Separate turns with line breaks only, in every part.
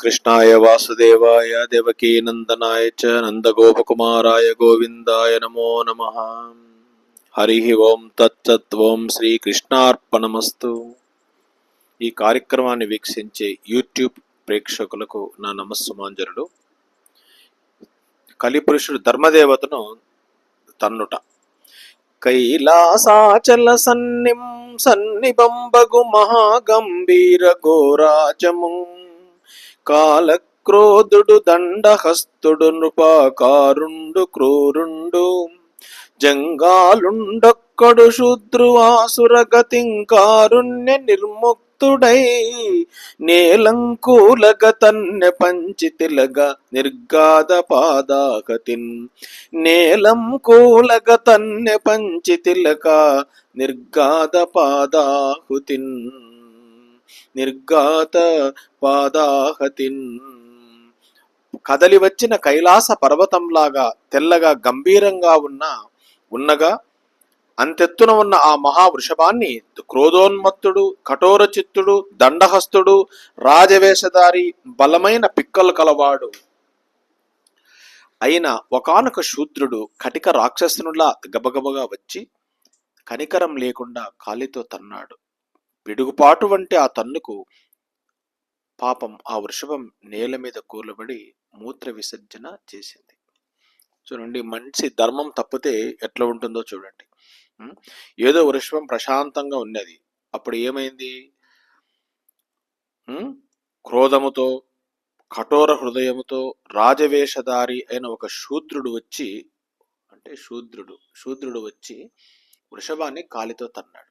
కృష్ణాయ వాసుదేవాయ దేవకీ నందనాయ చ నందగోపకుమారాయ గోవిందాయ నమో నమ. హరి ఓం తత్సత్వం శ్రీకృష్ణార్పణమస్తు ఈ కార్యక్రమాన్ని వీక్షించే యూట్యూబ్ ప్రేక్షకులకు నా నమస్సుమాంజరుడు కలిపురుషుడు ధర్మదేవతను తన్నుట. కైలాసాచల సన్నిం సన్నిబంబగు మహాగంభీర గోరాజము. కాలక్రోధుడు దండహస్తుడు నృపాకారుండు క్రూరుండు. జంగాలుండొక్కడు శూద్రువాసురగతింకారుణ్య నిర్ముక్తుడై. నేలంకూలగతన్య పంచితిలగ నిర్గాద పాదాగతిన్. నేలం కూలగ పంచితిలక నిర్గాద పాదాహుతిన్. నిర్గాత పాదాహతిన్. కదలి వచ్చిన కైలాస పర్వతంలాగా తెల్లగా గంభీరంగా ఉన్న ఉన్నగా అంతెత్తున ఉన్న ఆ మహావృషభాన్ని క్రోధోన్మత్తుడు కఠోర చిత్తుడు దండహస్తుడు రాజవేషధారి బలమైన పిక్కలు కలవాడు. అయిన ఒకానొక శూద్రుడు కటిక రాక్షసునులా గబగబగా వచ్చి కనికరం లేకుండా కాలితో తన్నాడు. పిడుగుపాటు వంటి ఆ తన్నుకు పాపం ఆ వృషభం నేల మీద కూలబడి మూత్ర విసర్జన చేసింది. చూడండి మంచి ధర్మం తప్పితే ఎట్లా ఉంటుందో చూడండి. ఏదో వృషభం ప్రశాంతంగా ఉన్నది. అప్పుడు ఏమైంది? క్రోధముతో కఠోర హృదయముతో రాజవేషధారి అయిన ఒక శూద్రుడు వచ్చి అంటే శూద్రుడు శూద్రుడు వచ్చి వృషభాన్ని కాలితో తన్నాడు.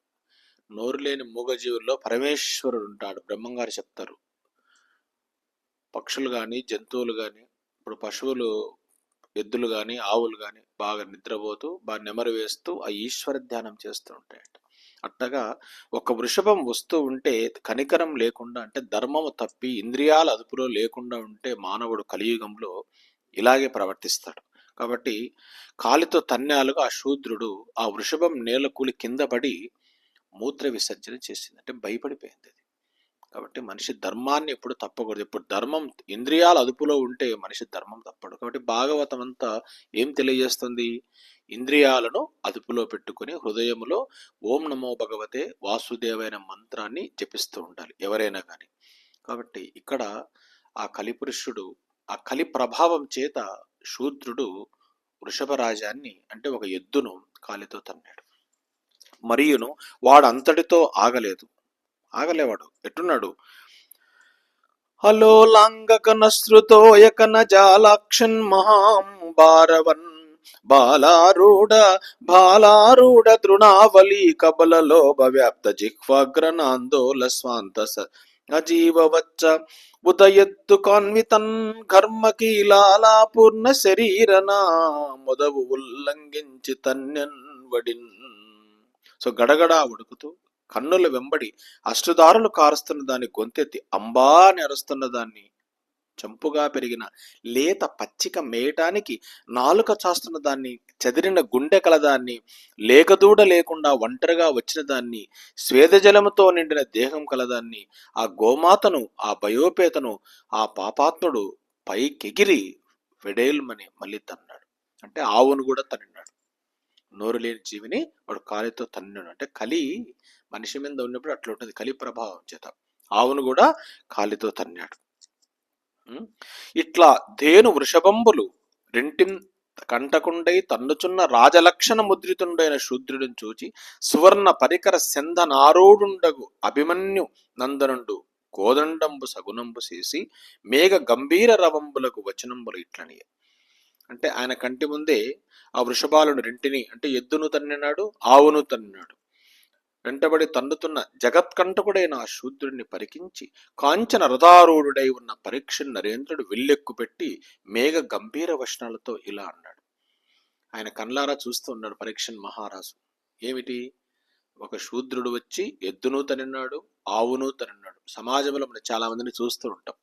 నోరు లేని మూగజీవుల్లో పరమేశ్వరుడు ఉంటాడు బ్రహ్మంగారు చెప్తారు. పక్షులు కానీ జంతువులు కానీ ఇప్పుడు పశువులు ఎద్దులు కానీ ఆవులు కానీ బాగా నిద్రపోతూ బాగా నెమరు వేస్తూ ఆ ఈశ్వర ధ్యానం చేస్తూ ఉంటాయట. అట్టగా ఒక వృషభం వస్తూ ఉంటే కనికరం లేకుండా అంటే ధర్మము తప్పి ఇంద్రియాల అదుపులో లేకుండా ఉంటే మానవుడు కలియుగంలో ఇలాగే ప్రవర్తిస్తాడు. కాబట్టి కాలితో తన్యాలుగా ఆ శూద్రుడు ఆ వృషభం నేల కూలి కింద పడి మూత్ర విసర్జన చేసింది. అంటే భయపడిపోయింది అది. కాబట్టి మనిషి ధర్మాన్ని ఎప్పుడు తప్పకూడదు. ఇప్పుడు ధర్మం ఇంద్రియాలు అదుపులో ఉంటే మనిషి ధర్మం తప్పడు. కాబట్టి భాగవతం అంతా ఏం తెలియజేస్తుంది? ఇంద్రియాలను అదుపులో పెట్టుకుని హృదయంలో ఓం నమో భగవతే వాసుదేవైన మంత్రాన్ని జపిస్తూ ఉండాలి ఎవరైనా కానీ కాబట్టి ఇక్కడ ఆ కలిపురుషుడు ఆ కలి ప్రభావం చేత శూద్రుడు వృషభరాజాన్ని అంటే ఒక ఎద్దును కాలితో తన్నాడు. మరియును వాడు అంతటితో ఆగలేదు. ఆగలేవాడు. ఎట్టున్నాడు? హలో లాంగకన శృతోయకన జాలాక్షన్ మహాం భారవన్ బాలారూఢ బాలారూఢ తృణావళి కబల లోభ వ్యాప్త జిహ్వాగ్రనాందోల స్వాంత స అజీవవచ్చ ఉదయత్తు కాన్వితన్ కర్మకీలాలా పూర్ణ శరీరనా మొదవు ఉల్లంఘించి తన్యన్ వడిన్ సో గడగడా ఉడుకుతూ కన్నుల వెంబడి అష్టదారులు కారుస్తున్న దాన్ని గొంతెత్తి అంబా అని అరుస్తున్న దాన్ని చంపుగా పెరిగిన లేత పచ్చిక మేయటానికి నాలుక చాస్తున్న దాన్ని చెదిరిన గుండె కలదాన్ని లేకదూడ లేకుండా ఒంటరిగా వచ్చిన దాన్ని స్వేదజలముతో నిండిన దేహం కలదాన్ని ఆ గోమాతను ఆ భయోపేతను ఆ పాపాత్ముడు పైకెగిరి వెడేల్మని మళ్ళీ తన్నాడు. అంటే ఆవును కూడా తన్నాడు నోరు లేని జీవిని వాడు కాలితో తన్నాడు. అంటే కలి మనిషి మీద ఉన్నప్పుడు అట్లా ఉంటుంది. కలి ప్రభావం చేత ఆవును కూడా కాలితో తన్నాడు. ఇట్లా ధేను వృషభంబులు రెంటిన్ కంటకుండై తన్నుచున్న రాజలక్షణ ముద్రితుండైన శూద్రుడిని చూచి సువర్ణ పరికర సెందనారూఢుండగు అభిమన్యు నందనుండు కోదండంబు సగుణంబు చేసి మేఘ గంభీర రవంబులకు వచనంబులు ఇట్లనియ. అంటే ఆయన కంటి ముందే ఆ వృషభాలను రెంటిని అంటే ఎద్దును తన్నినాడు ఆవును తన్నినాడు. వెంటబడి తన్నుతున్న జగత్కంటకుడైన ఆ శూద్రుడిని పరికించి కాంచన రథారూఢుడై ఉన్న పరీక్ష నరేంద్రుడు వెళ్ళెక్కుపెట్టి మేఘ గంభీర వచనాలతో ఇలా అన్నాడు. ఆయన కన్లారా చూస్తూ ఉన్నాడు పరీక్షన్ మహారాజు. ఏమిటి? ఒక శూద్రుడు వచ్చి ఎద్దును తనిన్నాడు ఆవును తనిన్నాడు. సమాజంలో మనం చాలా మందిని చూస్తూ ఉంటాం.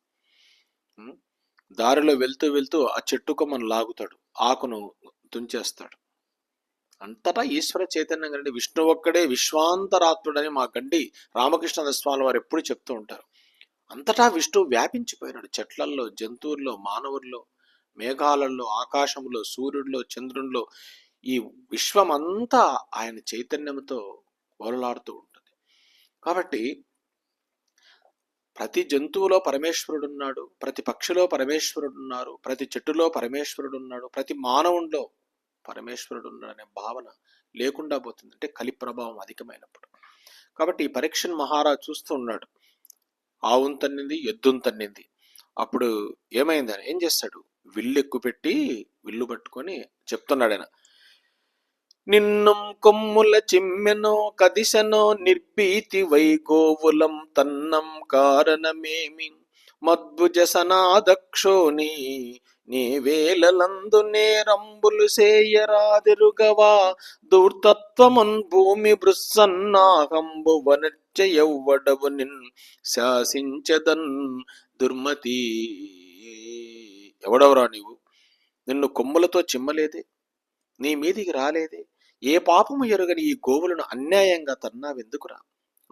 దారిలో వెళ్తూ వెళ్తూ ఆ చెట్టు కొమ్మను లాగుతాడు ఆకును తుంచేస్తాడు. అంతటా ఈశ్వర చైతన్యం కండి విష్ణు ఒక్కడే విశ్వాంతరాత్ముడని మా గండి రామకృష్ణ స్వామి వారు ఎప్పుడు చెప్తూ ఉంటారు. అంతటా విష్ణువు వ్యాపించిపోయినాడు చెట్లల్లో జంతువుల్లో మానవుల్లో మేఘాలలో ఆకాశంలో సూర్యుడిలో చంద్రుల్లో ఈ విశ్వమంతా ఆయన చైతన్యంతో వరలాడుతూ ఉంటుంది. కాబట్టి ప్రతి జంతువులో పరమేశ్వరుడు ఉన్నాడు ప్రతి పక్షిలో పరమేశ్వరుడు ఉన్నారు ప్రతి చెట్టులో పరమేశ్వరుడు ఉన్నాడు ప్రతి మానవునిలో పరమేశ్వరుడు ఉన్నాడు అనే భావన లేకుండా పోతుంది. అంటే కలి ప్రభావం అధికమైనప్పుడు. కాబట్టి ఈ పరీక్షను మహారాజు చూస్తూ ఉన్నాడు. ఆవును తన్నింది ఎద్దును తన్నింది అప్పుడు ఏమైంది అని ఏం చేస్తాడు? విల్లు ఎక్కువ పెట్టి విల్లు పట్టుకొని చెప్తున్నాడు ఆయన. నిన్నం కొమ్ముల చిమ్మెనో కదిశనో నిర్భీతి వైగోవులం తన్నం కారణమేమి? మద్భుజ సనాదక్షోని నీ వేలలందు నేరంబులు సేయరాదిరుగవా? దూర్తత్వమున్ భూమి బృస్సన్నాహంబు వనర్చయవ్వడవు నిన్ శాసించదన్ దుర్మతి. ఎవడవరా నీవు? నిన్ను కొమ్ములతో చిమ్మలేదే? నీ మీదికి రాలేదే? ఏ పాపము ఎరుగని ఈ గోవులను అన్యాయంగా తన్నావెందుకురా?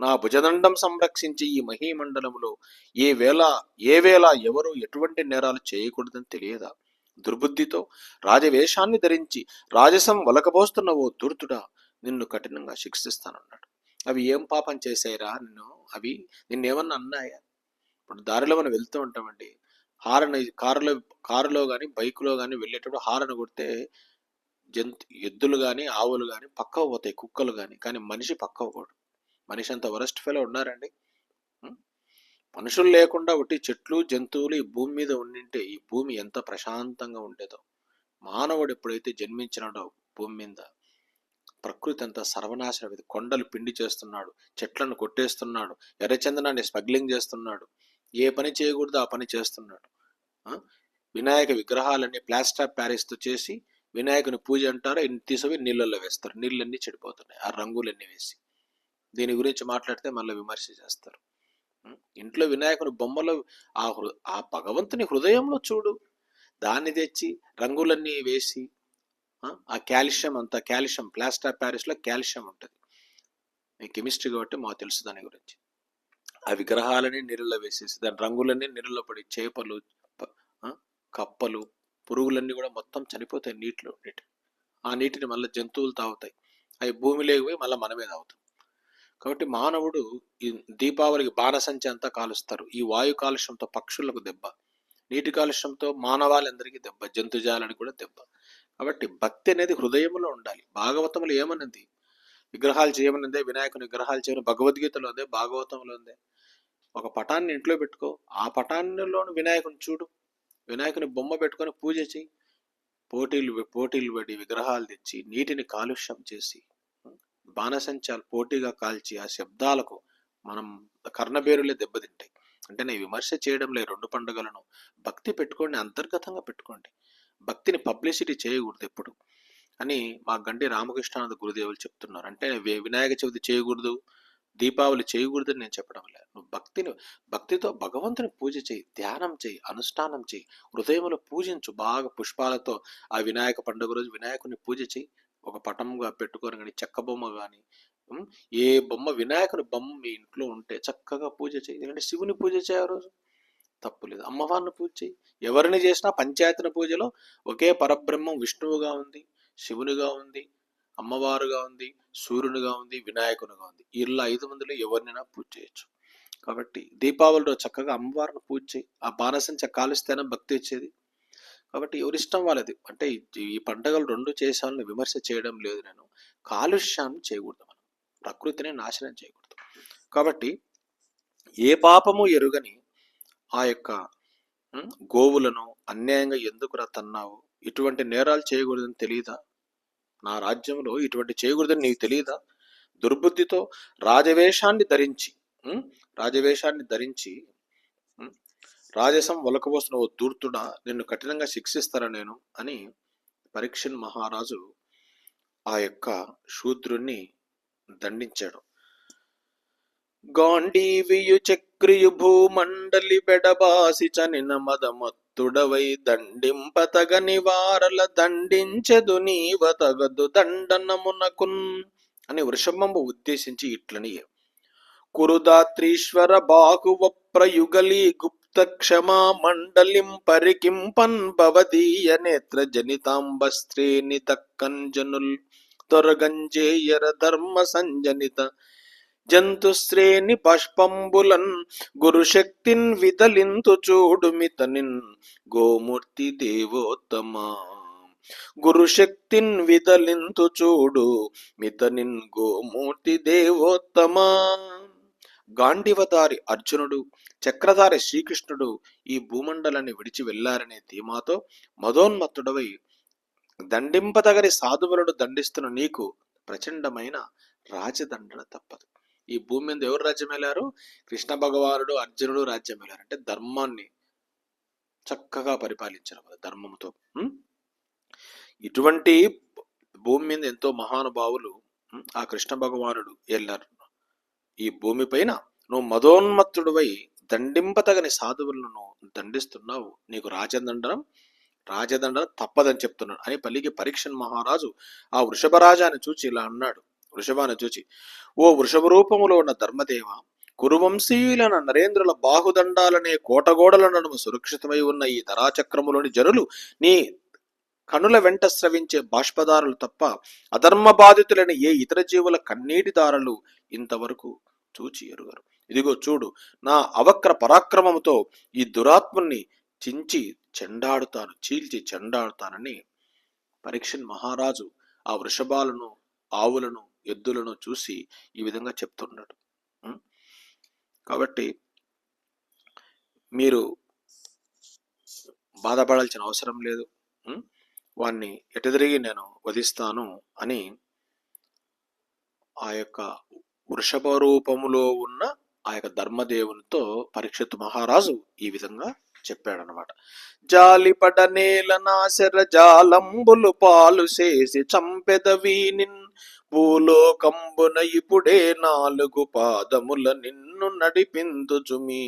నా భుజదండం సంరక్షించి ఈ మహీమండలములో ఏ వేళ ఏ వేళ ఎవరు ఎటువంటి నేరాలు చేయకూడదని తెలియదా? దుర్బుద్ధితో రాజవేషాన్ని ధరించి రాజసం వలకబోస్తున్న ఓ దుర్తుడా నిన్ను కఠినంగా శిక్షిస్తానన్నాడు. అవి ఏం పాపం చేశాయిరా నిన్ను? అవి నిన్నేమన్నా అన్నాయా? ఇప్పుడు దారిలో మనం వెళ్తూ ఉంటామండి. హారన్ కారులో కారులో కానీ బైకులో కానీ వెళ్ళేటప్పుడు హారన్ కొడితే జంతు ఎద్దులు కానీ ఆవులు కానీ పక్క పోతాయి కుక్కలు కానీ కానీ మనిషి పక్కవ పోడు. మనిషి అంత వరస్ట్ ఫెలో ఉన్నారండి. మనుషులు లేకుండా ఒకటి చెట్లు జంతువులు ఈ భూమి మీద ఉండింటే ఈ భూమి ఎంత ప్రశాంతంగా ఉండేదో. మానవుడు ఎప్పుడైతే జన్మించినాడో భూమి మీద ప్రకృతి అంతా సర్వనాశనం ఇది కొండలు పిండి చేస్తున్నాడు చెట్లను కొట్టేస్తున్నాడు ఎర్రచందనాన్ని స్మగ్లింగ్ చేస్తున్నాడు. ఏ పని చేయకూడదో ఆ పని చేస్తున్నాడు. వినాయక విగ్రహాలన్నీ ప్లాస్టర్ ఆఫ్ ప్యారిస్తో చేసి వినాయకుని పూజ అంటారు? ఇన్ని తీసుకుని నీళ్ళల్లో వేస్తారు. నీళ్ళన్నీ చెడిపోతున్నాయి. ఆ రంగులన్నీ వేసి. దీని గురించి మాట్లాడితే మళ్ళీ విమర్శ చేస్తారు. ఇంట్లో వినాయకుని బొమ్మలో ఆ హృ ఆ భగవంతుని హృదయంలో చూడు. దాన్ని తెచ్చి రంగులన్నీ వేసి ఆ, కాల్షియం అంతా కాల్షియం ప్లాస్టర్ ఆఫ్ ప్యారిస్లో కాల్షియం ఉంటుంది. మీ కెమిస్ట్రీ కాబట్టి మాకు తెలుసు దాని గురించి. ఆ విగ్రహాలని నీళ్ళలో వేసేసి దాని రంగులన్నీ నీళ్ళలో పడి చేపలు కప్పలు పురుగులన్నీ కూడా మొత్తం చనిపోతాయి నీటిలో నీటి. ఆ నీటిని మళ్ళీ జంతువులు తాగుతాయి. అవి భూమిలోకి పోయి మళ్ళీ మనమే తాగుతాం. కాబట్టి మానవుడు ఈ దీపావళికి బాణసంచి అంతా కాలుస్తారు. ఈ వాయు కాలుష్యంతో పక్షులకు దెబ్బ నీటి కాలుష్యంతో మానవాళ్ళందరికీ దెబ్బ జంతుజాలని కూడా దెబ్బ. కాబట్టి భక్తి అనేది హృదయంలో ఉండాలి. భాగవతంలో ఏమన్నది విగ్రహాలు చేయమనిందే? వినాయకుని విగ్రహాలు చేయమని? భగవద్గీతలో ఉందే? భాగవతంలో ఉందే? ఒక పటాన్ని ఇంట్లో పెట్టుకో. ఆ పటాన్నిలోని వినాయకుని చూడు. వినాయకుని బొమ్మ పెట్టుకొని పూజ చేయి. పోటీలు పోటీలు పడి విగ్రహాలు తెచ్చి నీటిని కాలుష్యం చేసి బాణసంచాలు పోటీగా కాల్చి ఆ శబ్దాలకు మనం కర్ణబేరులే దెబ్బతింటాయి. అంటే నేను విమర్శ చేయడం లేదు రెండు పండుగలను భక్తి పెట్టుకోండి అంతర్గతంగా పెట్టుకోండి. భక్తిని పబ్లిసిటీ చేయకూడదు ఎప్పుడు. అని మా గండి రామకృష్ణానంద గురుదేవులు చెప్తున్నారు. అంటే వినాయక చవితి చేయకూడదు దీపావళి చేయకూడదని నేను చెప్పడం లేదు. నువ్వు భక్తిని భక్తితో భగవంతుని పూజ చేయి ధ్యానం చేయి అనుష్ఠానం చేయి హృదయంలో పూజించు బాగా పుష్పాలతో ఆ వినాయక పండుగ రోజు వినాయకుని పూజ చేయి. ఒక పటంగా పెట్టుకొని కానీ చెక్క బొమ్మ కానీ ఏ బొమ్మ వినాయకుని బొమ్మ మీ ఇంట్లో ఉంటే చక్కగా పూజ చేయి. ఎందుకంటే శివుని పూజ చేయ రోజు. తప్పు లేదు. అమ్మవారిని పూజ చేయి. ఎవరిని చేసినా పంచాయతన పూజలో ఒకే పరబ్రహ్మం విష్ణువుగా ఉంది శివునిగా ఉంది అమ్మవారుగా ఉంది సూర్యునిగా ఉంది వినాయకునిగా ఉంది. వీళ్ళ ఐదు మందిలో ఎవరినైనా పూజ చేయొచ్చు. కాబట్టి దీపావళిలో చక్కగా అమ్మవారిని పూజ చేయి. ఆ బాణసంచ కాలుస్తేనే భక్తి వచ్చేది. కాబట్టి ఎవరిష్టం వాళ్ళది. అంటే ఈ- పండగలు పండుగలు రెండు చేసాలని విమర్శ చేయడం లేదు నేను. కాలుష్యాన్ని చేయకూడదు మనం. ప్రకృతిని నాశనం చేయకూడదు. కాబట్టి ఏ పాపము ఎరుగని ఆ యొక్క గోవులను అన్యాయంగా ఎందుకురా తన్నావు ఇటువంటి నేరాలు చేయకూడదని తెలియదా నా రాజ్యంలో ఇటువంటి చేయకూడదని నీకు తెలియదా? దుర్బుద్ధితో రాజవేషాన్ని ధరించి రాజవేషాన్ని ధరించి రాజసం ఒలకబోసిన ఓ దూర్తుడా నిన్ను కఠినంగా శిక్షిస్తారా నేను? అని పరీక్షన్ మహారాజు ఆ యొక్క శూద్రుణ్ణి దండించాడు. గాంధీవియు చక్రియు భూమండలి బెడబాసి చనిన మదమత్తుడవై దండింపతగ నివారల దండించెదు నీవ తగదు దండనమునకున్ అని వృషభంబు ఉద్దేశించి ఇట్లని కురుదాత్రీశ్వర బాహువ ప్రయుగలి గుప్త క్షమా మండలిం పరికింపన్ భవదీయ నేత్ర జనితాంబస్త్రేని తక్కంజనుల్ తొరగంజేయర ధర్మ సంజనిత జంతుశ్రేణి పుష్పంబులన్ గురుశక్తిన్ విదలింతు చూడుమితనిన్ గోమూర్తి దేవోత్తమా. గురుశక్తిన్ విదలింతు చూడు మితనిన్ గోమూర్తి దేవోత్తమా. గాండివదారి అర్జునుడు చక్రధారి శ్రీకృష్ణుడు ఈ భూమండలాన్ని విడిచి వెళ్ళారనే ధీమాతో మదోన్మత్తుడవై దండింపదగని సాధువులను దండిస్తున్న నీకు ప్రచండమైన రాజదండన తప్పదు. ఈ భూమి మీద ఎవరు రాజ్యం వెళ్ళారు కృష్ణ భగవానుడు అర్జునుడు రాజ్యం వెళ్ళారు అంటే ధర్మాన్ని చక్కగా పరిపాలించారు కదా ధర్మంతో. ఇటువంటి భూమి మీద ఎంతో మహానుభావులు ఆ కృష్ణ భగవానుడు వెళ్ళారు ఈ భూమి పైన నువ్వు మదోన్మత్తుడివై దండింపతగని సాధువులను నువ్వు దండిస్తున్నావు. నీకు రాజదండనం రాజదండనం తప్పదని చెప్తున్నాడు. అని పలికి పరీక్షన్ మహారాజు ఆ వృషభరాజాన్ని చూచి ఇలా అన్నాడు. వృషభాన్ని చూచి ఓ వృషభ రూపములో ఉన్న ధర్మదేవ కురువంశీయులైన నరేంద్రుల బాహుదండాలనే కోటగోడల నడుమ సురక్షితమై ఉన్న ఈ ధరాచక్రములోని జనులు నీ కనుల వెంట స్రవించే బాష్పదారులు తప్ప అధర్మ బాధితులైన ఏ ఇతర జీవుల కన్నీటి దారులు ఇంతవరకు చూచి ఎరుగరు. ఇదిగో చూడు నా అవక్ర పరాక్రమముతో ఈ దురాత్ముని చించి చెండాడుతాను చీల్చి చెండాడుతానని పరీక్షన్ మహారాజు ఆ వృషభాలను ఆవులను ఎద్దులను చూసి ఈ విధంగా చెప్తున్నాడు. కాబట్టి మీరు బాధపడాల్సిన అవసరం లేదు. వాణ్ణి ఎటుదిరిగి నేను వధిస్తాను అని ఆ యొక్క వృషభ రూపములో ఉన్న ఆ యొక్క ధర్మదేవునితో పరీక్షిత్ మహారాజు ఈ విధంగా చెప్పాడనమాట జాలిపడ నేల నాశర జాలంబులు పాలు చేసి చంపెద నిన్న భూలోకంబున ఇప్పుడే నాలుగు పాదముల నిన్ను నడిపిందుచుమీ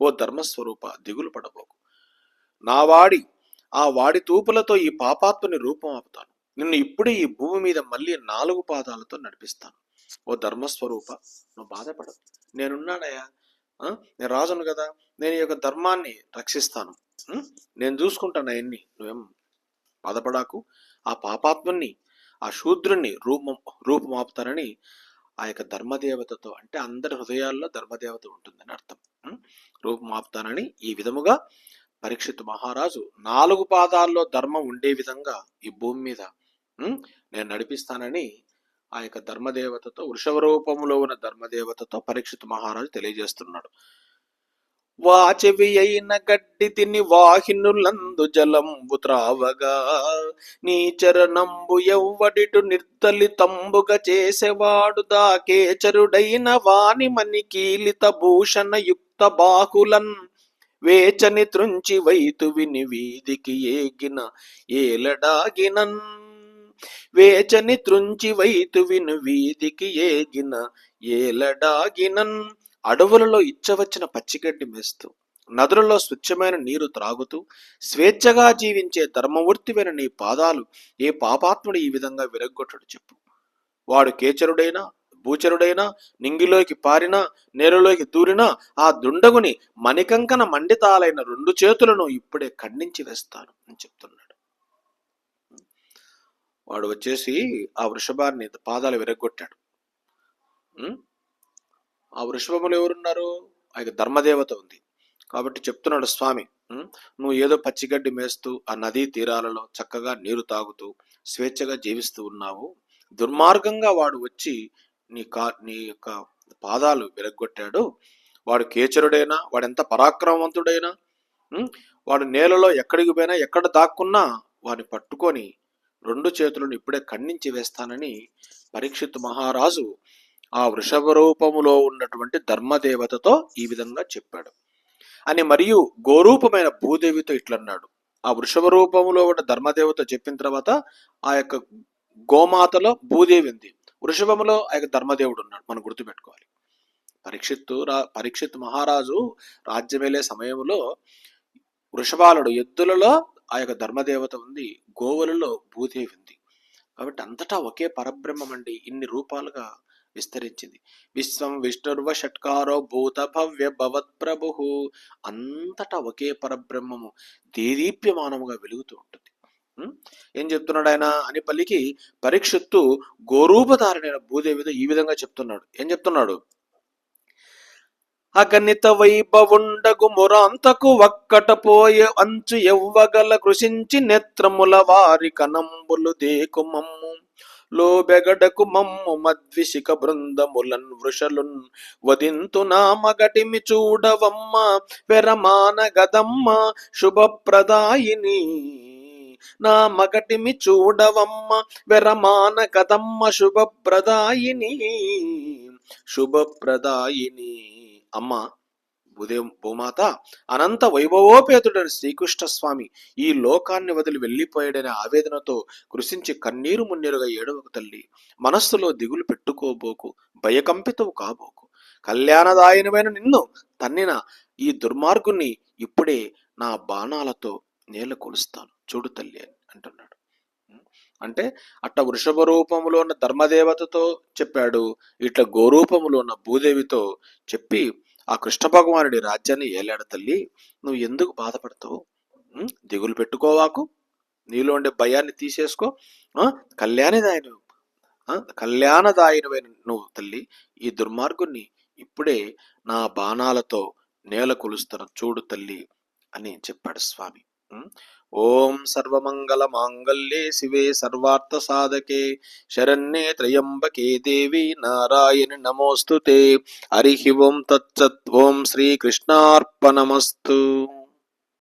ఓ ధర్మస్వరూప దిగులు పడబోకు. నా వాడి ఆ వాడి తూపులతో ఈ పాపాత్మని రూపం ఆపుతాను. నిన్ను ఇప్పుడే ఈ భూమి మీద మళ్ళీ నాలుగు పాదాలతో నడిపిస్తాను. ఓ ధర్మస్వరూప నువ్వు బాధపడదు నేనున్నానయ్యా. నేను రాజును కదా. నేను ఈ యొక్క ధర్మాన్ని రక్షిస్తాను. నేను చూసుకుంటాను అవన్నీ నువ్వేం బాధపడాకు. ఆ పాపాత్మని ఆ శూద్రుణ్ణి రూపం రూపమాపుతారని ఆ యొక్క ధర్మదేవతతో అంటే అందరి హృదయాల్లో ధర్మదేవత ఉంటుందని అర్థం. రూపమాపుతానని ఈ విధముగా పరీక్షిత్ మహారాజు నాలుగు పాదాల్లో ధర్మం ఉండే విధంగా ఈ భూమి మీద నేను నడిపిస్తానని ఆ యొక్క ధర్మదేవతతో వృషభ రూపంలో ఉన్న ధర్మదేవతతో పరీక్షిత్ మహారాజు తెలియజేస్తున్నాడు. వాచవి అయిన గడ్డి తిని వాహినులందు జలంబు త్రావగా నీ చరణంబు ఎవ్వడిటు నిర్దలితంబుగా చేసేవాడు దాకేచరుడైన వాని మని కీలిత భూషణ యుక్త బాహులన్. వేచని త్రుంచి వైతువిని వీధికి ఏగిన ఏలడాగినన్. వేచని త్రుంచి వైతువిను వీధికి ఏగిన ఏలడాగినన్. అడవులలో ఇచ్చవచ్చిన పచ్చిగడ్డి మేస్తూ నదులలో స్వచ్ఛమైన నీరు త్రాగుతూ స్వేచ్ఛగా జీవించే ధర్మమూర్తివైన నీ పాదాలు ఏ పాపాత్ముడు ఈ విధంగా విరగ్గొట్టడు చెప్పు. వాడు కేచరుడైనా భూచరుడైనా నింగిలోకి పారినా నేలలోకి దూరినా ఆ దుండగుని మణికంకన మండితాలైన రెండు చేతులను ఇప్పుడే ఖండించి వేస్తాను అని చెప్తున్నాడు. వాడు వచ్చేసి ఆ వృషభాన్ని పాదాలు విరగొట్టాడు ఆ వృషభములు ఎవరున్నారు? ఆ యొక్క ధర్మదేవత ఉంది. కాబట్టి చెప్తున్నాడు స్వామి నువ్వు ఏదో పచ్చిగడ్డి మేస్తూ ఆ నదీ తీరాలలో చక్కగా నీరు తాగుతూ స్వేచ్ఛగా జీవిస్తూ ఉన్నావు. దుర్మార్గంగా వాడు వచ్చి నీ కా నీ యొక్క పాదాలు విరగ్గొట్టాడు. వాడు కేచరుడైనా వాడెంత పరాక్రమవంతుడైనా వాడు నేలలో ఎక్కడికి పోయినా ఎక్కడ దాక్కున్నా వాడిని పట్టుకొని రెండు చేతులను ఇప్పుడే ఖండించి వేస్తానని పరీక్షిత్ మహారాజు ఆ వృషభ రూపములో ఉన్నటువంటి ధర్మదేవతతో ఈ విధంగా చెప్పాడు. అని మరియు గోరూపమైన భూదేవితో ఇట్లన్నాడు. ఆ వృషభ రూపములో ఉన్న ధర్మదేవత చెప్పిన తర్వాత ఆ యొక్క గోమాతలో భూదేవి ఉంది. వృషభములో ఆ యొక్క ధర్మదేవుడు ఉన్నాడు. మనం గుర్తుపెట్టుకోవాలి. పరీక్షిత్తు రా పరీక్షిత్ మహారాజు రాజ్యం సమయంలో వృషభాలుడు ఎద్దులలో ఆ యొక్క ధర్మదేవత ఉంది. గోవులలో భూదేవి ఉంది. కాబట్టి అంతటా ఒకే పరబ్రహ్మం అండి ఇన్ని రూపాలుగా విస్తరించింది. విశ్వం విష్ణుర్వ షట్కారో భూత భవ్య భవత్ ప్రభు అంతటా ఒకే పరబ్రహ్మము దేదీప్యమానముగా వెలుగుతూ ఉంటుంది. ఏం చెప్తున్నాడు ఆయన? అని పలికి పరీక్షిత్తు గోరూపధారణైన భూదేవితో ఈ విధంగా చెప్తున్నాడు. ఏం చెప్తున్నాడు? అగణిత వైభవుండగు మురాంతకు ఒక్కటపోయే అంచు ఎవ్వగల కృషించి నేత్రముల వారి కనంబులు దేకుమమ్ము. లోబెగడకు మమ్ము మద్విషిక బృందములన్ వృషలున్ వదింతు నా మగటిమి చూడవమ్మ వెరమాన గదమ్మ శుభప్రదాయిని. నా మగటిమి చూడవమ్మ వెరమాన కదమ్మ శుభప్రదాయిని. శుభప్రదాయిని. అమ్మ భూదే భూమాత అనంత వైభవోపేతుడైన శ్రీకృష్ణ స్వామి ఈ లోకాన్ని వదిలి వెళ్ళిపోయాడనే ఆవేదనతో కృషించి కన్నీరు మున్నీరుగా ఏడవకు తల్లి. మనస్సులో దిగులు పెట్టుకోబోకు భయకంపితవు కాబోకు. కళ్యాణదాయనమైన నిన్ను తన్నిన ఈ దుర్మార్గుణ్ణి ఇప్పుడే నా బాణాలతో నేల కొలుస్తాను. చూడు తల్లి అని అంటున్నాడు. అంటే అట్ట వృషభ రూపములో ఉన్న ధర్మదేవతతో చెప్పాడు ఇట్లా గోరూపములో ఉన్న భూదేవితో చెప్పి ఆ కృష్ణ భగవానుడి రాజ్యాన్ని ఏలాడ తల్లి? నువ్వు ఎందుకు బాధపడతావు? దిగులు పెట్టుకోవాకు నీలో ఉండే భయాన్ని తీసేసుకో. ఆ? కళ్యాణదాయను. ఆ? కళ్యాణదాయనమైన నువ్వు తల్లి ఈ దుర్మార్గుణ్ణి ఇప్పుడే నా బాణాలతో నేల కొలుస్తున్న చూడు తల్లి అని చెప్పాడు స్వామి. ఓం సర్వమంగళ మాంగళ్యే శివే సర్వార్థ సాధకే శరణ్యే త్రయంబకే దేవి నారాయణ నమోస్తుతే. హరి ఓం తత్సత్ ఓం శ్రీకృష్ణార్పణమస్తు.